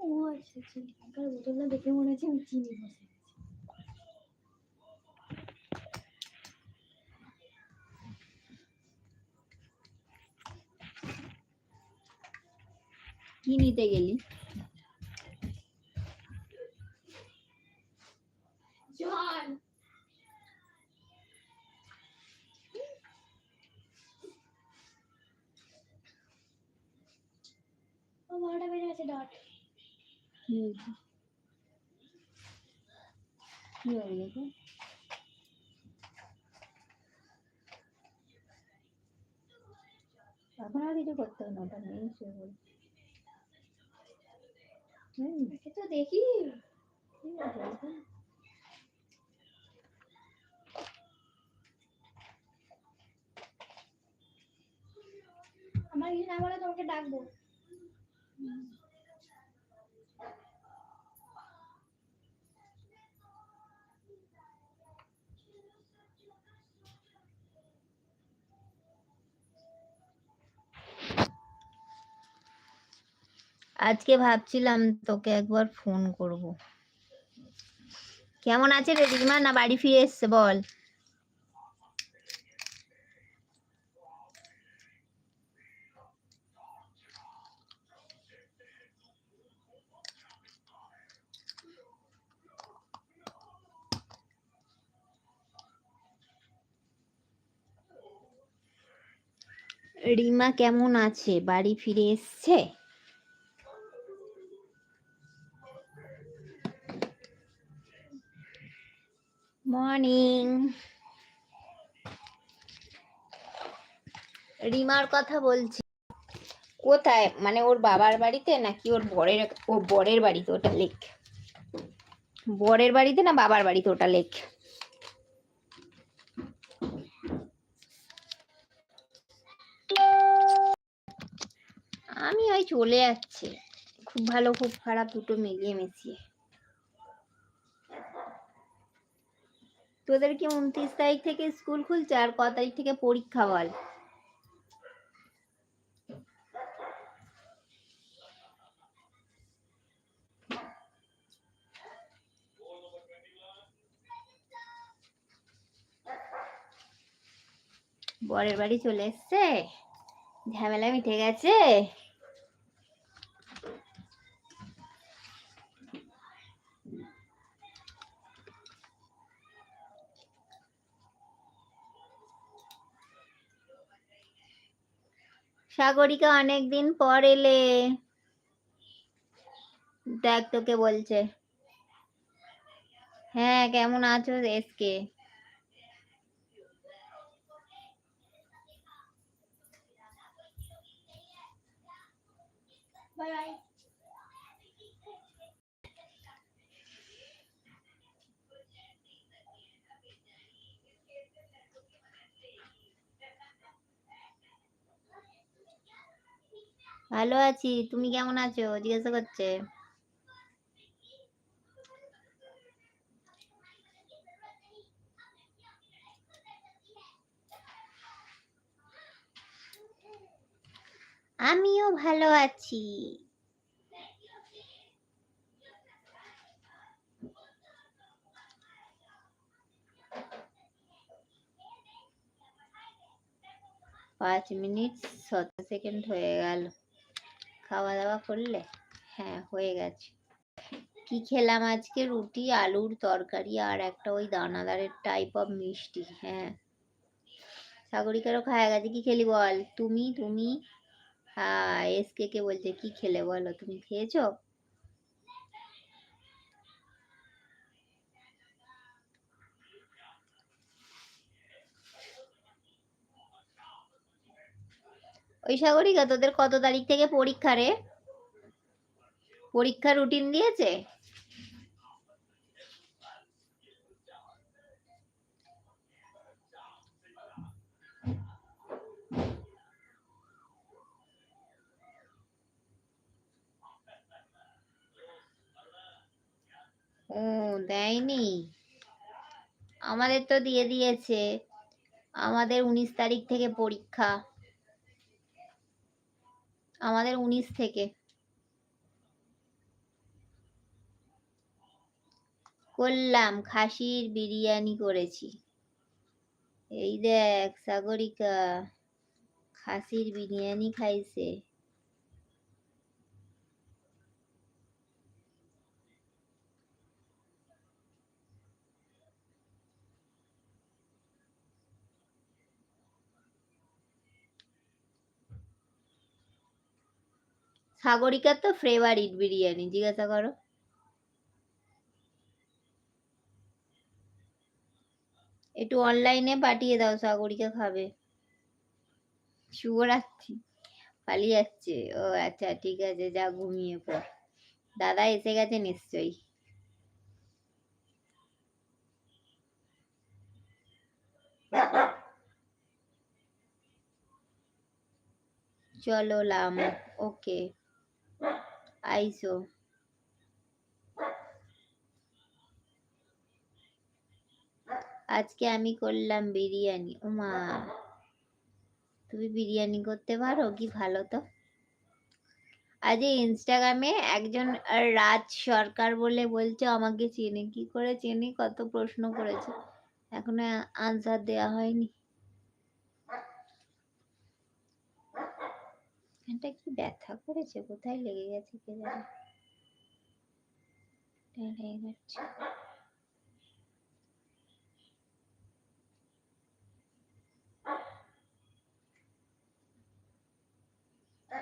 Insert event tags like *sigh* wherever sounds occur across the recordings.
ও আচ্ছা আচ্ছা। লঙ্কার বোতলটা দেখে মনে হচ্ছে আমি চিনি বসে কি নিতে গেলি? জল। বারোটা বেজে গেছে ডট হয়েছে কি হয়ে গেছে এখন আর কিছু করতে হবে না ওটা নেই হুম। দেখে তো দেখি। আমার কিছু না বলে তোমাকে ডাকবো। আজকে ভাবছিলাম তোকে একবার ফোন করব। কেমন আছে রে দিদিমা না বাড়ি ফিরে এসছে বল। রিমা কেমন আছে? বাড়ি ফিরে এসছে? মর্নিং। রিমার কথা বলছি। কোথায়? মানে ওর বাবার বাড়িতে নাকি ওর বরের ও বরের বাড়িতে ওটা লেখ বরের বাড়িতে না বাবার বাড়িতে ওটা লেখ চলে যাচ্ছে। খুব ভালো, খুব খারাপ দুটো মিলিয়ে মিশিয়ে। তোদের কি উনত্রিশ তারিখ থেকে স্কুল খুলছে? আর ক তারিখ থেকে পরীক্ষা বল? বরের বাড়ি চলে এসছে? ঝামেলা মিটে গেছে? সাগরিকা অনেকদিন পর এলে। দেখ তোকে বলছে। হ্যাঁ কেমন আছো এসকে? বাই ভালো আছি। তুমি কেমন আছো? জিজ্ঞাসা করছে। আমিও ভালো আছি। পাঁচ মিনিট সতেরো সেকেন্ড হয়ে গেল। খাওয়া দাওয়া করলে? হ্যাঁ হয়ে গেছে। কি খেলাম আজকে? রুটি, আলুর তরকারি আর একটা ওই দানাদারের টাইপ অফ মিষ্টি হ্যাঁ। সাগরিকারও খাওয়া গেছে। কি খেলি বল? তুমি তুমি? হ্যাঁ এসকে কে বলছে, কি খেলে বলো? তুমি খেয়েছো? ওই তোদের কত তারিখ থেকে পরীক্ষা রে? পরীক্ষা রুটিন দিয়েছে? ও, দেয়নি। আমাদের তো দিয়ে দিয়েছে। আমাদের উনিশ তারিখ থেকে পরীক্ষা। আমাদের উনিশ থেকে। করলাম খাসির বিরিয়ানি করেছি। এই দেখ সাগরিকা খাসির বিরিয়ানি খাইছে। সাগরিকার তো ফেভারিট বিরিয়ানি জিজ্ঞাসা করো। একটু অনলাইনে পাঠিয়ে দাও সাগরিকা খাবে। শুভরাত্রি। পালিয়ে যাচ্ছে। ও আচ্ছা ঠিক আছে যা ঘুমিয়ে পড়। দাদা এসে গেছে নিশ্চয়ই। চলো লাম। ওকে আইসো আজকে আমি করলাম বিরিয়ানি ও মা তুমি বিরিয়ানি করতে পারো কি ভালো তো আজ ইনস্টাগ্রামে একজন রাজ সরকার বলে বলছে আমাকে চেনে কি করে চেনে কত প্রশ্ন করেছে এখনও আনসার দেওয়া হয়নি এটা কি ব্যথা করেছে, কোথায় লেগে গেছে কে জানে? লেগে যাচ্ছে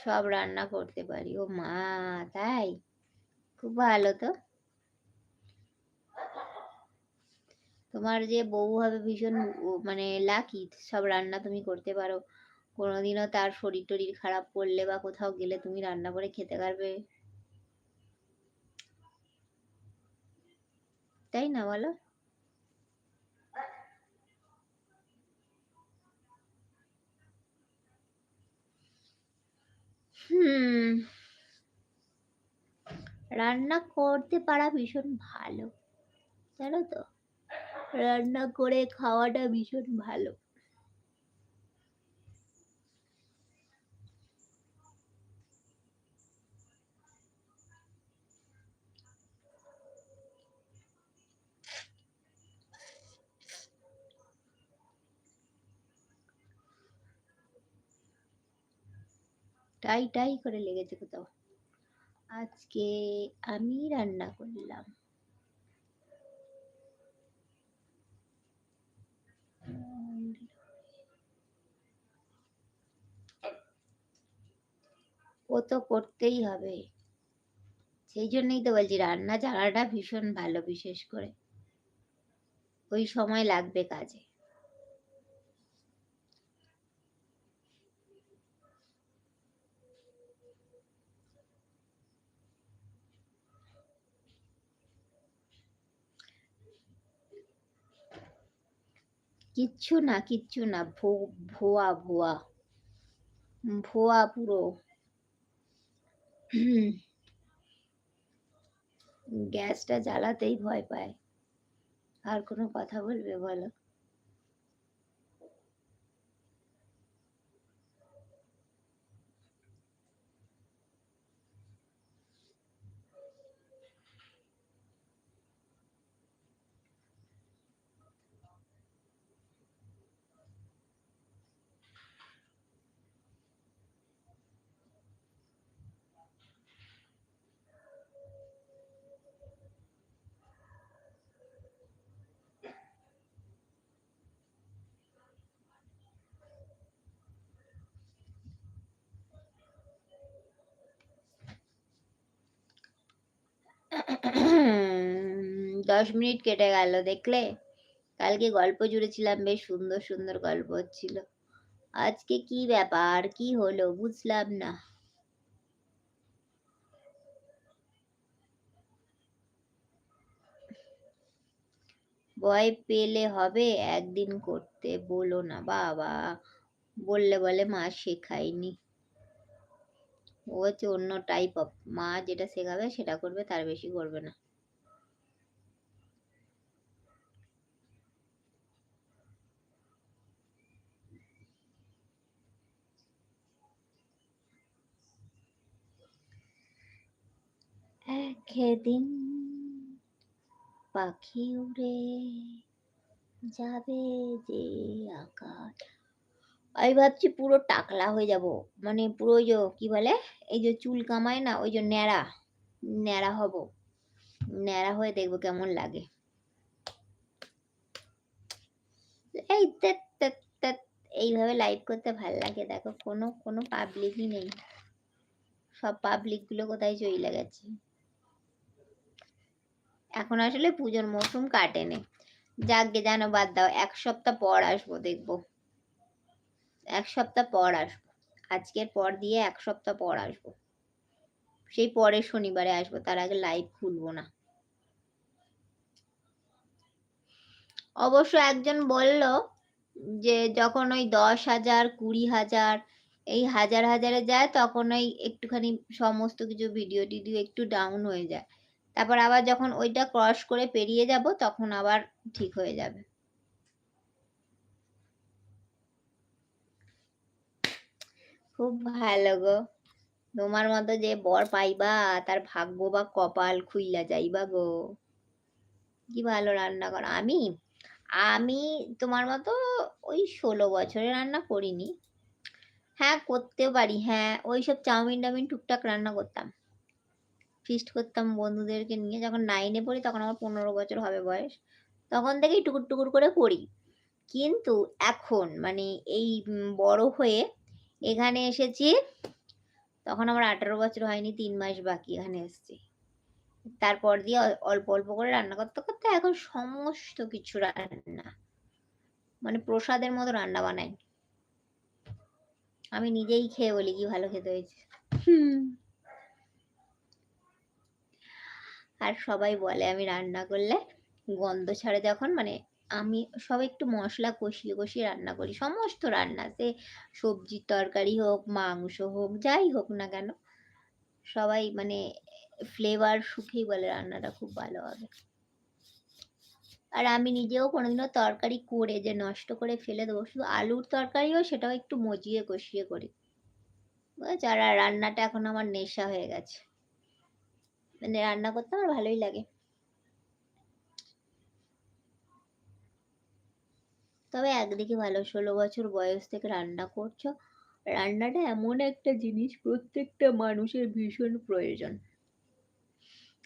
সব রান্না করতে পারি। ও মা, তাই? খুব ভালো তো। তোমার যে বউ হবে ভীষণ মানে লাকি সব রান্না তুমি করতে পারো। কোনোদিনও তার শরীর টরীর খারাপ করলে বা কোথাও গেলে তুমি রান্না করে খেতে পারবে। তাই না বলো? হুম। রান্না করতে পারা ভীষণ ভালো। জানো তো? রান্না করে খাওয়াটা ভীষণ ভালো। টাই টাই করে লেগেছে কোথাও আজকে আমি রান্না করলাম। ও তো করতেই হবে। সেই জন্যই তো বলছি, রান্না জানাটা ভীষণ ভালো বিশেষ করে। ওই সময় লাগবে কাজে। কিচ্ছু না কিচ্ছু না ভুয়া ভুয়া ভুয়া পুরো। গ্যাসটা জ্বালাতেই ভয় পায়। আর কোনো কথা বলবে বলো? *coughs* দশ মিনিট কেটে গেল, দেখলে? কালকে গল্প জুড়েছিলাম, বেশ সুন্দর সুন্দর গল্প হচ্ছিল। আজকে কি ব্যাপার? কি হলো? বুঝলাম না। ভয় পেলে হবে? একদিন করতে বলো না, বাবা। বললে বলে মা শেখায়নি। ও হচ্ছে অন্য টাইপ অফ মা যেটা শেখাবে সেটা করবে, তার বেশি করবে না। একদিন পাখি উড়ে যাবে যে আকাশ। আমি ভাবছি পুরো টাকলা হয়ে যাব। মানে পুরো ওই যে, কি বলে? এই যে চুল কামায় না, ওই যে ন্যাড়া ন্যাড়া হব। ন্যাড়া হয়ে দেখব কেমন লাগে। এই এইভাবে লাইভ করতে ভালো লাগে। দেখো, কোনো কোনো পাবলিকই নেই। সব পাবলিকগুলো কোথায় চলে গেছে? এখন আসলে পুজোর মৌসুম কাটেনি। যাকগে জানো, বাদ দাও। এক সপ্তাহ পর আসব, দেখব। এক সপ্তাহ পর আসব। আজকের পর দিয়ে এক সপ্তাহ পর আসব। সেই পরের শনিবারে আসব, তার আগে লাইভ খুলবো না। অবশ্য একজন বলল যে, যখন ওই দশ হাজার, কুড়ি হাজার, এই হাজার হাজারে যায়, তখন ওই একটুখানি সমস্ত কিছু ভিডিও টিডিও একটু ডাউন হয়ে যায়। তারপর আবার যখন ওইটা ক্রস করে পেরিয়ে যাব, তখন আবার ঠিক হয়ে যাবে। খুব ভালো গো। তোমার মতো যে বর পাইবা, তার ভাগ্য বা কপাল খুইলা যাইবা গো। কি ভালো রান্না করো। আমি আমি তোমার মতো ওই ষোলো বছরে রান্না করিনি। হ্যাঁ করতেও পারি। হ্যাঁ ওই সব চাউমিন টাউমিন টুকটাক রান্না করতাম। ফিস্ট করতাম বন্ধুদেরকে নিয়ে। যখন নাইনে পড়ি, তখন আমার পনেরো বছর হবে বয়স। তখন থেকেই টুকুর টুকুর করে করি কিন্তু এখন মানে এই বড় হয়ে এখানে এসেছি। তখন আমার আঠারো বছর হয়নি তিন মাস বাকি এখানে এসেছি। তারপর দিয়ে অল্প অল্প করে রান্না করতে করতে এখন সমস্ত কিছু রান্না। মানে প্রসাদের মতো রান্না বানাই। আমি নিজেই খেয়ে বলি কি ভালো খেতে হয়েছে। আর সবাই বলে আমি রান্না করলে গন্ধ ছাড়ে যখন মানে আমি সব একটু মশলা কষিয়ে কষিয়ে রান্না করি। সমস্ত রান্না, সে সবজির তরকারি হোক, মাংস হোক, যাই হোক না কেন, সবাই মানে ফ্লেভার সুখেই বলে রান্নাটা খুব ভালো হবে। আর আমি নিজেও কোনোদিনও তরকারি করে যে নষ্ট করে ফেলে দেবো, শুধু আলুর তরকারিও সেটাও একটু মজিয়ে কষিয়ে করি। আর আর রান্নাটা এখন আমার নেশা হয়ে গেছে। মানে রান্না করতে আমার ভালোই লাগে। তবে একদিকে ভালো, ষোলো বছর বয়স থেকে রান্না করছ। রান্নাটা এমন একটা জিনিস, প্রত্যেকটা মানুষের ভীষণ প্রয়োজন।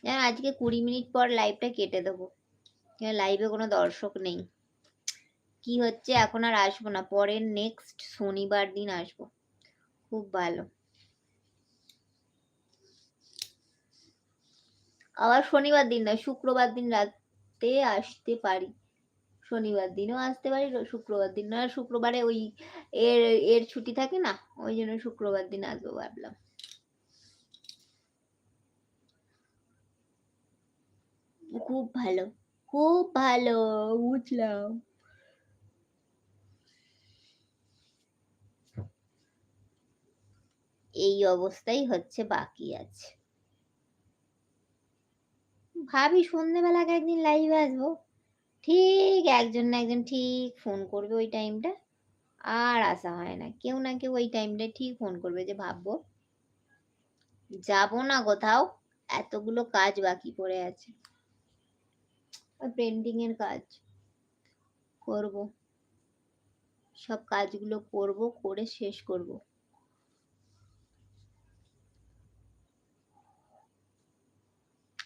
হ্যাঁ আজকে কুড়ি মিনিট পর লাইভটা কেটে দেবো। লাইভে কোনো দর্শক নেই। কি হচ্ছে, এখন আর আসব না। পরের নেক্সট শনিবার দিন আসব। খুব ভালো। আবার শনিবার দিন না শুক্রবার দিন রাতে আসতে পারি। শনিবার দিনও আসতে পারি শুক্রবার দিন না শুক্রবারে ওই এর এর ছুটি থাকে না, ওই জন্য শুক্রবার দিন আসব ভাবলাম। খুব ভালো খুব ভালো, বুঝলাম। এই অবস্থাই হচ্ছে, বাকি আছে। ভাবি সন্ধ্যেবেলা একদিন লাইভে আসব। ঠিক একজন না একজন ঠিক ফোন করবে ওই টাইমটা আর আসা হয় না। কেউ না কেউ ওই টাইমটা ঠিক ফোন করবে যে, ভাববো, যাব না কোথাও, এতগুলো কাজ বাকি পড়ে আছে। পেন্টিং এর কাজ করব। সব কাজগুলো করব, করে শেষ করব।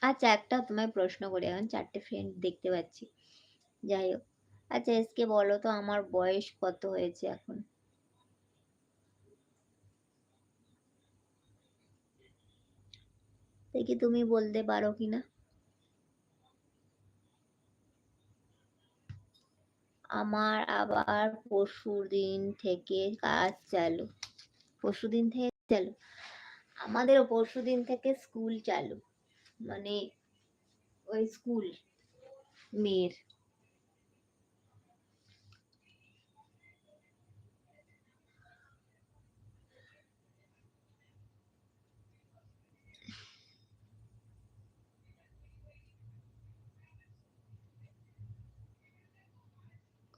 আচ্ছা একটা তোমায় প্রশ্ন করি। এখন চারটে ফ্রেন্ড দেখতে পাচ্ছি। যাই হোক আচ্ছা এসকে বলো তো, আমার বয়স কত হয়েছে এখন? দেখি তুমি বলতে পারো কিনা আমার আবার পরশুর দিন থেকে কাজ চালু। পরশু দিন থেকে চালু? আমাদেরও পরশু দিন থেকে স্কুল চালু। মানে ওই স্কুল মেয়ের।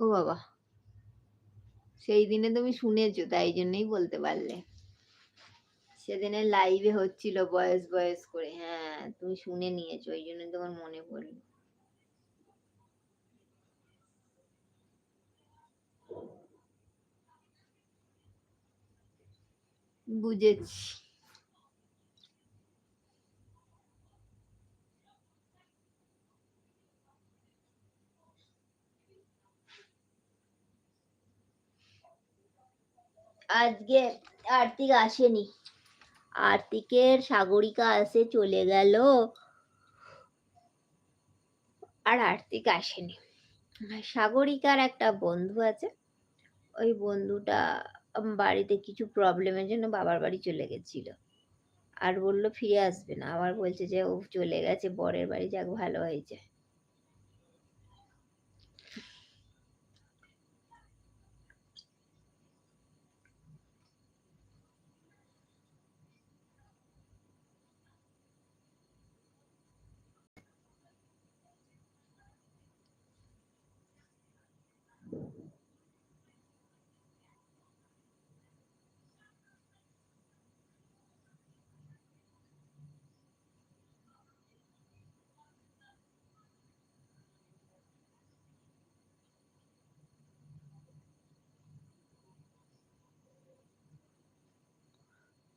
ও বাবা। সেই দিনে তুমি শুনেছো, তাই জন্যই বলতে পারলে। সেদিনের লাইভে হচ্ছিল বয়স বয়স করে। হ্যাঁ তুমি শুনে নিয়েছো, ওই জন্য তোমার মনে পড়ল। বুঝেছি। আজকে আর্তিক আসেনি। আর্তিকের সাগরিকা আসে চলে গেল। আর আর্তিক আসেনি। সাগরিকার একটা বন্ধু আছে। ওই বন্ধুটা বাড়িতে কিছু প্রবলেমের জন্য বাবার বাড়ি চলে গেছিল। আর বলল ফিরে আসবে না। আবার বলছে যে ও চলে গেছে, বরের বাড়ি যাক, ভালো হয়েছে।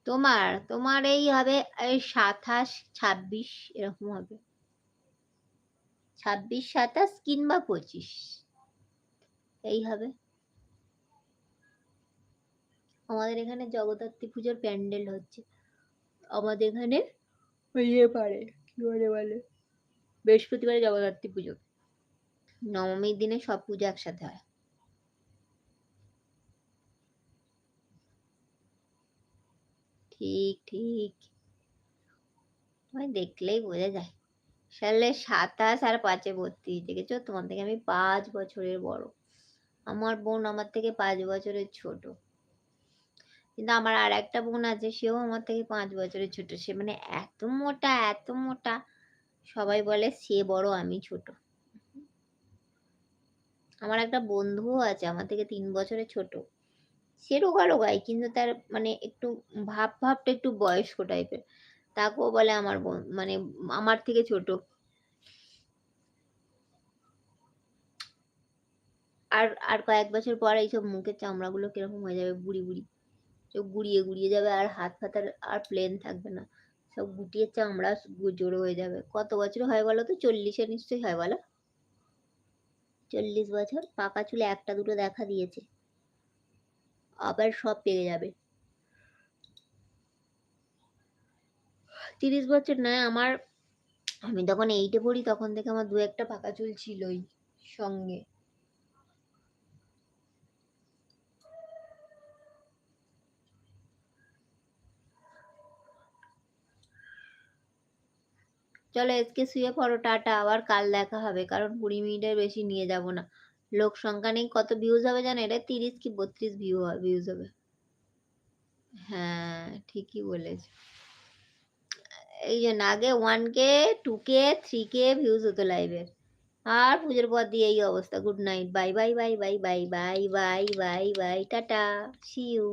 তোমার তোমার এই হবে সাতাশ ছাব্বিশ এরকম হবে। ছাব্বিশ সাতাশ কিংবা পঁচিশ এই হবে। আমাদের এখানে জগদ্ধাত্রী পুজোর প্যান্ডেল হচ্ছে। আমাদের এখানে ইয়ে পারে কি বলে বলে? বৃহস্পতিবারে জগদ্ধাত্রী পুজো। নবমীর দিনে সব পুজো একসাথে হয়। ঠিক ঠিক। তোমায় দেখলেই বোঝা যায়। সালে সাতাশ আর পাঁচে বত্রিশ, দেখেছ? তোমার থেকে আমি পাঁচ বছরের বড়। আমার বোন আমার থেকে পাঁচ বছরের ছোট। কিন্তু আমার আর একটা বোন আছে, সেও আমার থেকে পাঁচ বছরের ছোট। সে মানে এত মোটা এত মোটা। সবাই বলে সে বড়, আমি ছোট। আমার একটা বন্ধুও আছে, আমার থেকে তিন বছরের ছোট। সে রোগা রোগাই কিন্তু তার মানে একটু ভাব, ভাবটা একটু বয়স্ক টাইপের তাকেও বলে আমার বোন মানে আমার থেকে ছোট। আর আর কয়েক বছর পর এইসব মুখের চামড়াগুলো কীরকম হয়ে যাবে? বুড়ি বুড়ি। চোখ গুড়িয়ে গুড়িয়ে যাবে আর হাত ফাত আর- প্লেন থাকবে না। সব গুটিয়ে চামড়া জড়ো হয়ে যাবে। কত বছর হয় বলো তো? চল্লিশে নিশ্চয়ই হয় বলো? চল্লিশ বছর? পাকা চুলে একটা দুটো দেখা দিয়েছে। আবার সব পেয়ে যাবে। তিরিশ বছর নয়, আমার, আমি তখন এইটে পড়ি, তখন থেকে আমার দু একটা পাকা চুল ছিলই সঙ্গে। চলো আজকে শুয়ে পড়ো, টাটা, আবার কাল দেখা হবে, কারণ কুড়ি মিনিটের বেশি নিয়ে যাব না। লোক সংখ্যা নেই, কত ভিউজ হবে জানো? এটা তিরিশ কি বত্রিশ ভিউ ভিউজ হবে। হ্যাঁ ঠিকই বলেছ। এই জন্য আগে one K two K three K views হতো লাইভের আর পুজোর পর দিয়ে এই অবস্থা। Good night bye bye bye bye bye bye bye bye bye tata see you